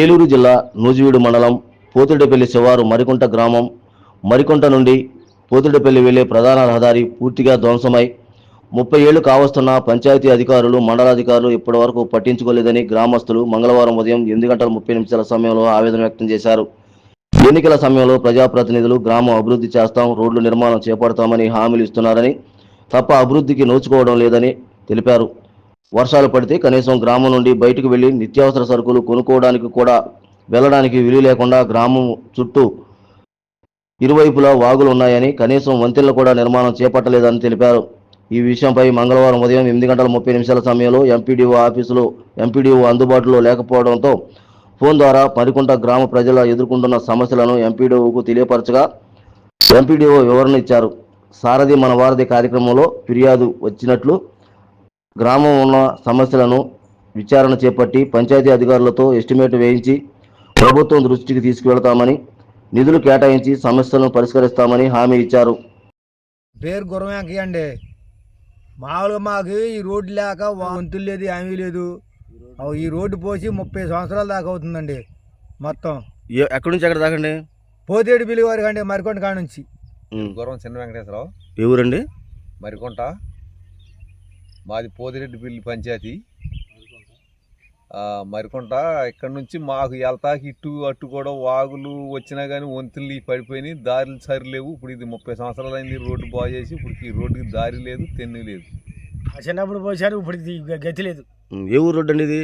ఏలూరు జిల్లా నూజివీడు మండలం పోతుడిపల్లి శివారు మరికుంట గ్రామం మరికుంట నుండి పోతుడిపల్లి వెళ్ళే ప్రధాన రహదారి పూర్తిగా ధ్వంసమై ముప్పై ఏళ్ళు కావస్తున్న పంచాయతీ అధికారులు మండలాధికారులు ఇప్పటివరకు పట్టించుకోలేదని గ్రామస్తులు మంగళవారం ఉదయం ఎనిమిది గంటల ముప్పై నిమిషాల సమయంలో ఆవేదన వ్యక్తం చేశారు. ఎన్నికల సమయంలో ప్రజాప్రతినిధులు గ్రామం అభివృద్ధి చేస్తాం రోడ్లు నిర్మాణం చేపడతామని హామీలు ఇస్తున్నారని తప్ప అభివృద్ధికి నోచుకోవడం లేదని తెలిపారు. వర్షాలు పడితే కనీసం గ్రామం నుండి బయటకు వెళ్ళి నిత్యావసర సరుకులు కొనుక్కోవడానికి కూడా వెళ్ళడానికి వీలు లేకుండా గ్రామం చుట్టూ ఇరువైపులా వాగులు ఉన్నాయని కనీసం వంతెనలు కూడా నిర్మాణం చేపట్టలేదని తెలిపారు. ఈ విషయంపై మంగళవారం ఉదయం ఎనిమిది గంటల ముప్పై నిమిషాల సమయంలో ఎంపీడీఓ ఆఫీసులో ఎంపీడీఓ అందుబాటులో లేకపోవడంతో ఫోన్ ద్వారా పరికుంట గ్రామ ప్రజల ఎదుర్కొంటున్న సమస్యలను ఎంపీడీఓకు తెలియపరచగా ఎంపీడీఓ వివరణ ఇచ్చారు. సారథి మన వారధి కార్యక్రమంలో ఫిర్యాదు వచ్చినట్లు గ్రామం ఉన్న సమస్యలను విచారణ చేపట్టి పంచాయతీ అధికారులతో ఎస్టిమేట్ వేయించి ప్రభుత్వం దృష్టికి తీసుకువెళతామని నిధులు కేటాయించి సమస్యలను పరిష్కరిస్తామని హామీ ఇచ్చారు. పేరు గుర్రమేకి అండి మామూలుగా మాకు ఈ రోడ్డు లేక వంతులు లేదు ఏమీ లేదు. ఈ రోడ్డు పోసి ముప్పై సంవత్సరాల దాకా అవుతుందండి మొత్తం. ఎక్కడి నుంచి ఎక్కడ దాకండి పోతేడు బిల్లి వారికి అండి మరికొండ కాడ నుంచి. గుర్రం చిన్న వెంకటేశ్వరరావు. ఏ ఊరండి? మరికొంట మాది పోదిరెడ్డి బిల్లి పంచాయతీ. మరికొంట. ఇక్కడ నుంచి మాకు వెళ్తాకి ఇటు అటు కూడా వాగులు వచ్చినా కానీ వంతులు పడిపోయినాయి. దారులు సరిలేవు ఇప్పుడు ఇది ముప్పై సంవత్సరాలు అయింది రోడ్డు బాగు చేసి. ఇప్పుడు ఈ రోడ్డుకి దారి లేదు తెన్ను లేదు. చిన్నప్పుడు పోసారు ఇప్పుడు గతి లేదు. ఏ ఊరు రోడ్డు అండి ఇది?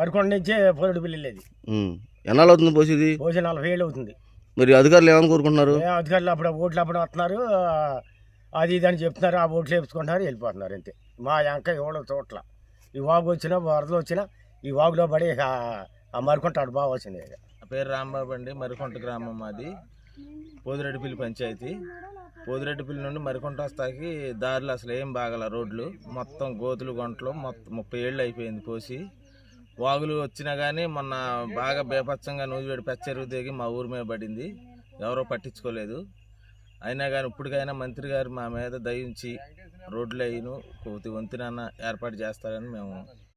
మరికొండ నుంచే పోతేడు బిల్లి లేదు ఎన్నాళ్ళు అవుతుంది పోసేది? పోసి నలభై ఏళ్ళు అవుతుంది. మరి అధికారులు ఏమని కోరుకుంటున్నారు? ఏ అధికారులు అప్పుడు ఓట్లు అప్పుడు వస్తున్నారు. ఆ, అది ఇది అని చెప్తున్నారు ఆ ఓట్లు వేసుకుంటున్నారు వెళ్ళిపోతున్నారు అంతే. మా ఎంక ఎవడో చోట్ల ఈ వాగు వచ్చినా వరదలు వచ్చినా ఈ వాగులో పడి ఇక ఆ మరికొంటాడు బాగా వచ్చింది పేరు రాంబాబు అండి మరికొంట గ్రామం మాది. పోదిరెడ్డిపల్లి పంచాయతీ. పోదిరెడ్డిపల్లి నుండి మరికొంట వస్తాకి దారిలో అసలు ఏం బాగల రోడ్లు. మొత్తం గోతులు గొంటలు మొత్తం ముప్పై ఏళ్ళు అయిపోయింది పోసి. వాగులు వచ్చినా కానీ మొన్న బాగా బేపచ్చంగా నూజివేడి పెచ్చరుగు దిగి మా ఊరి మీద పడింది. ఎవరో పట్టించుకోలేదు. అయినా కానీ ఇప్పటికైనా మంత్రి గారు మా మీద దయించి రోడ్లు అయిను కొద్ది వంతునన్న ఏర్పాటు చేస్తారని మేము